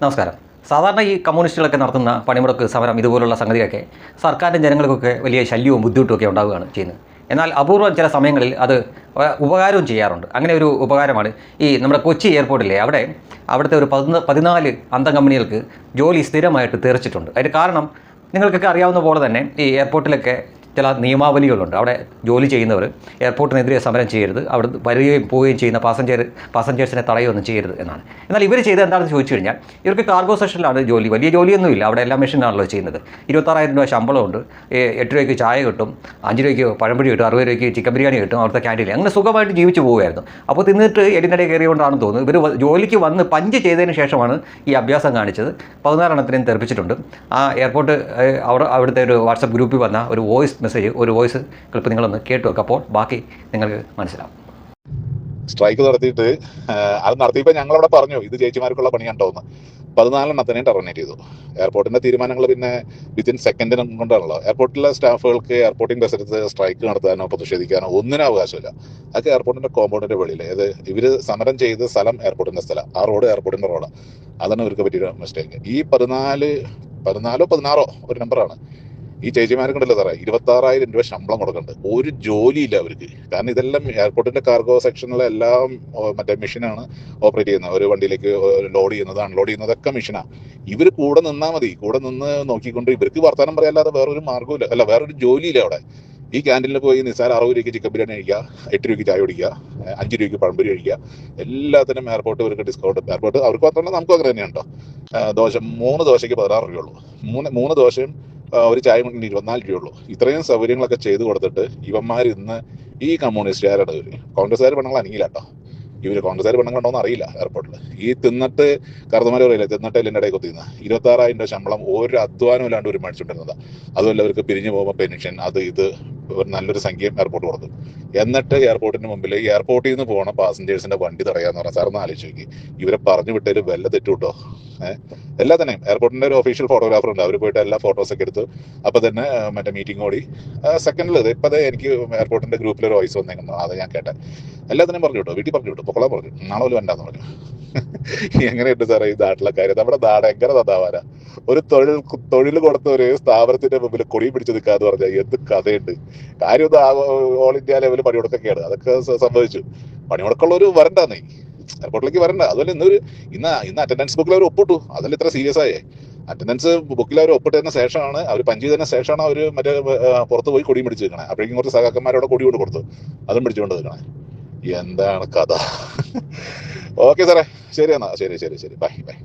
നമസ്കാരം. സാധാരണ ഈ കമ്മ്യൂണിസ്റ്റുകളൊക്കെ നടത്തുന്ന പണിമുടക്ക് സമരം ഇതുപോലുള്ള സംഗതിയൊക്കെ സർക്കാരിന്റെ ജനങ്ങൾക്കൊക്കെ വലിയ ശല്യവും ബുദ്ധിമുട്ടും ഒക്കെ ഉണ്ടാവുകയാണ് ചെയ്യുന്നത്. എന്നാൽ അപൂർവം ചില സമയങ്ങളിൽ അത് ഉപകാരവും ചെയ്യാറുണ്ട്. അങ്ങനെ ഒരു ഉപകാരമാണ് ഈ നമ്മുടെ കൊച്ചി എയർപോർട്ടിലെ അവിടെ അവിടുത്തെ ഒരു പതിന പതിനാല് അന്തം കമ്പനികൾക്ക് ജോലി സ്ഥിരമായിട്ട് തീർച്ചിട്ടുണ്ട് അതിന് കാരണം നിങ്ങൾക്കൊക്കെ അറിയാവുന്ന പോലെ തന്നെ ഈ എയർപോർട്ടിലൊക്കെ ചില നിയമാവലികളുണ്ട്. അവിടെ ജോലി ചെയ്യുന്നവർ എയർപോർട്ടിനെതിരെ സമരം ചെയ്യരുത്. അവിടെ വരികയും പോവുകയും ചെയ്യുന്ന പാസഞ്ചർ പാസഞ്ചേഴ്സിനെ തടയുകയൊന്നും ചെയ്യരുത് എന്നാണ്. എന്നാൽ ഇവർ ചെയ്ത് എന്താണെന്ന് ചോദിച്ചു കഴിഞ്ഞാൽ ഇവർക്ക് കാർഗോ സെക്ഷനിലാണ് ജോലി. വലിയ ജോലിയൊന്നുമില്ല. അവിടെ എല്ലാ മെഷീനാണല്ലോ ചെയ്യുന്നത്. ഇരുപത്താറായിരം രൂപ ശമ്പളമുണ്ട് എട്ട് രൂപയ്ക്ക് ചായ കിട്ടും. അഞ്ച് രൂപയ്ക്ക് പഴംപൊരി കിട്ടും. അറുപത് രൂപയ്ക്ക് ചിക്കൻ ബിരിയാണി കിട്ടും. അവിടുത്തെ ക്യാന്റീനിൽ. അങ്ങനെ സുഖമായിട്ട് ജീവിച്ചു പോവുമായിരുന്നു അപ്പോൾ തിന്നിട്ട് എടിനടയിൽ കയറിയോണ്ടാണെന്ന് തോന്നുന്നു. ഇവർ ജോലിക്ക് വന്ന് പഞ്ച് ചെയ്തതിന് ശേഷമാണ് ഈ അഭ്യാസം കാണിച്ചത്. പതിനാറെണ്ണത്തിനെയും തെറിപ്പിച്ചിട്ടുണ്ട്. ആ എയർപോർട്ട് അവിടെ അവിടുത്തെ ഒരു വാട്സപ്പ് ഗ്രൂപ്പിൽ വന്ന ഒരു വോയിസ് മെസ്സേജ് ഒരു വോയിസ് ക്ലിപ്പ് നിങ്ങളൊന്ന് കേട്ടു വെക്കുക അപ്പോൾ ബാക്കി നിങ്ങൾക്ക് മനസ്സിലാവും. സ്ട്രൈക്ക് നടത്തിയിട്ട് അത് നടത്തിയപ്പോൾ ഞങ്ങളവിടെ പറഞ്ഞു ഇത് ചേച്ചിമാർക്കുള്ള പണിയുണ്ടോന്ന് പതിനാലെണ്ണത്തിനെ ടെർമിനേറ്റ് ചെയ്തു. എയർപോർട്ടിന്റെ തീരുമാനങ്ങൾ പിന്നെ വിത്തിൻ സെക്കൻഡിന് കൊണ്ടാണല്ലോ. എയർപോർട്ടിലെ സ്റ്റാഫുകൾക്ക് എയർപോർട്ടിംഗ് ബസ്സെടുത്ത് സ്ട്രൈക്ക് നടത്താനോ പ്രതിഷേധിക്കാനോ ഒന്നിനും അവകാശമില്ല. അതൊക്കെ എയർപോർട്ടിന്റെ കോമ്പൗണ്ടിന്റെ വെളിയിൽ അതായത് ഇവർ സമരം ചെയ്ത് സ്ഥലം എയർപോർട്ടിന്റെ സ്ഥലം. ആ റോഡ് എയർപോർട്ടിന്റെ റോഡാണ് അതാണ് ഇവർക്ക് പറ്റിയ മിസ്റ്റേക്ക് ഈ പതിനാല് പതിനാലോ പതിനാറോ ഒരു നമ്പറാണ് ഈ ചേച്ചിമാർക്കുണ്ടല്ലോ സാറേ ഇരുപത്തി ആറായിരം രൂപ ശമ്പളം കൊടുക്കുന്നുണ്ട് ഒരു ജോലിയില്ല അവർക്ക്. കാരണം ഇതെല്ലാം എയർപോർട്ടിന്റെ കാർഗോ സെക്ഷനിലെ എല്ലാം മറ്റേ മെഷീനാണ് ഓപ്പറേറ്റ് ചെയ്യുന്നത്. ഒരു വണ്ടിയിലേക്ക് ലോഡ് ചെയ്യുന്നത് അൺലോഡ് ചെയ്യുന്നതൊക്കെ മെഷീനാണ് ഇവർ കൂടെ നിന്നാൽ മതി. കൂടെ നിന്ന് നോക്കിക്കൊണ്ട് ഇവർക്ക് വർത്തമാനം പറയാല്ലാതെ വേറൊരു മാർഗമില്ല അല്ല വേറൊരു ജോലിയില്ല അവിടെ. ഈ ക്യാന്റീനിൽ പോയി നിസാര അറുപത് രൂപയ്ക്ക് ചിക്കൻ ബിരിയാണി കഴിക്കുക എട്ട് രൂപയ്ക്ക് ചായ കുടിക്കുക അഞ്ച് രൂപയ്ക്ക് പഴംപൊരി കഴിക്കുക. എല്ലാത്തിനും എയർപോർട്ട് ഇവർക്ക് ഡിസ്കൗണ്ട് എയർപോർട്ട് അവർക്ക് മാത്രമല്ല നമുക്കും അങ്ങനെ തന്നെയാണ് കേട്ടോ ഏഹ് ദോശ മൂന്ന് ദോശയ്ക്ക് പതിനാറ് രൂപയുള്ളൂ മൂന്ന് മൂന്ന് ദോശയും ഒരു ചായ കൊണ്ടിന് ഇരുപത്തിനാല് രൂപയുള്ളൂ. ഇത്രയും സൗകര്യങ്ങളൊക്കെ ചെയ്തു കൊടുത്തിട്ട് ഇവന്മാർ ഇന്ന് ഈ കമ്മ്യൂണിസ്റ്റുകാരുടെ ഒരു കോൺഗ്രസ്സുകാർ പെണ്ണുങ്ങൾ അനങ്ങില്ല കേട്ടോ ഇവർ കോൺഗ്രസ്സുകാർ പെണ്ണുങ്ങളുണ്ടോന്ന് അറിയില്ല എയർപോർട്ടിൽ ഈ തിന്നിട്ട് കറുത്തമാര് പറയില്ല തിന്നിട്ട് എല്ലിന്റെ ഇടയിൽ കുത്തിന്ന്. ഇരുപത്താറായിരം രൂപ ശമ്പളം ഒരു അധ്വാനം ഇല്ലാണ്ട് ഒരു മേടിച്ചിട്ടിരുന്നത് അതുമല്ല അവർക്ക് പിരിഞ്ഞു പോകുമ്പോൾ പെൻഷൻ അത് ഇത് ഒരു നല്ലൊരു സംഖ്യ എയർപോർട്ട് കൊടുത്തു. എന്നിട്ട് എയർപോർട്ടിന് മുമ്പിൽ എയർപോർട്ടിൽ നിന്ന് പോകണ പാസഞ്ചേഴ്സിന്റെ വണ്ടി തടയാന്ന് പറഞ്ഞാൽ സാറൊന്ന് ആലോചിച്ച് നോക്കി. ഇവരെ പറഞ്ഞു വിട്ടതിൽ വല്ല തെറ്റു കേട്ടോ ഏഹ് എല്ലാ തന്നെയും. എയർപോർട്ടിന്റെ ഒരു ഒഫീഷ്യൽ ഫോട്ടോഗ്രാഫർ ഉണ്ട്. അവർ പോയിട്ട് എല്ലാ ഫോട്ടോസ് ഒക്കെ എടുത്തു അപ്പൊ തന്നെ മറ്റേ മീറ്റിംഗ് ഓടി. സെക്കൻഡിൽ ഇപ്പൊ എനിക്ക് എയർപോർട്ടിന്റെ ഗ്രൂപ്പിൽ ഒരു വോയിസ് വന്നേക്കുന്നു. അത് ഞാൻ കേട്ടെ. എല്ലാത്തിനും പറഞ്ഞു കേട്ടോ വീട്ടിൽ പറഞ്ഞു വിട്ടു? പൊക്കോളാൻ പറഞ്ഞു. നാളെ പോലും വേണ്ടാന്ന് പറഞ്ഞു. എങ്ങനെയുണ്ട് സാറേ ഈ നാട്ടിലെ കാര്യം? നമ്മുടെ നാട് എങ്ങനെ നന്നാവാനാ ഒരു തൊഴിൽ തൊഴിൽ കൊടുത്ത ഒരു സ്ഥാപനത്തിന്റെ മുമ്പിൽ കൊടി പിടിച്ചു നിൽക്കുക എന്ന് പറഞ്ഞാൽ എന്ത് കഥയുണ്ട്? കാര്യം ഓൾ ഇന്ത്യ ലെവലിൽ പണിമുടക്കൊക്കെയാണ് അതൊക്കെ സംഭവിച്ചു. ഒരു വരണ്ടെന്നേ എയർപോർട്ടിലേക്ക് വരണ്ട. അതുപോലെ ഇന്നൊരു ഇന്ന് ഇന്ന് അറ്റൻഡൻസ് ബുക്കിൽ അവർ ഒപ്പിട്ടു. അതല്ല ഇത്ര സീരിയസ് ആയേ. അറ്റൻഡൻസ് ബുക്കിൽ അവർ ഒപ്പിട്ടതിന് ശേഷമാണ് അവർ പഞ്ച് ചെയ്തതിന് ശേഷമാണ് അവർ മറ്റേ പുറത്ത് പോയി കൊടി പിടിച്ചു നിൽക്കണേ. അപ്പോഴേക്കും കുറച്ച് സഹാക്കന്മാരോട് കൊടി കൊണ്ട് കൊടുത്തു. അതും പിടിച്ചുകൊണ്ട് നിൽക്കണേ. എന്താണ് കഥ? ഓക്കെ സാറേ. ശരി എന്നാ. ശരി ശരി ശരി. Bye bye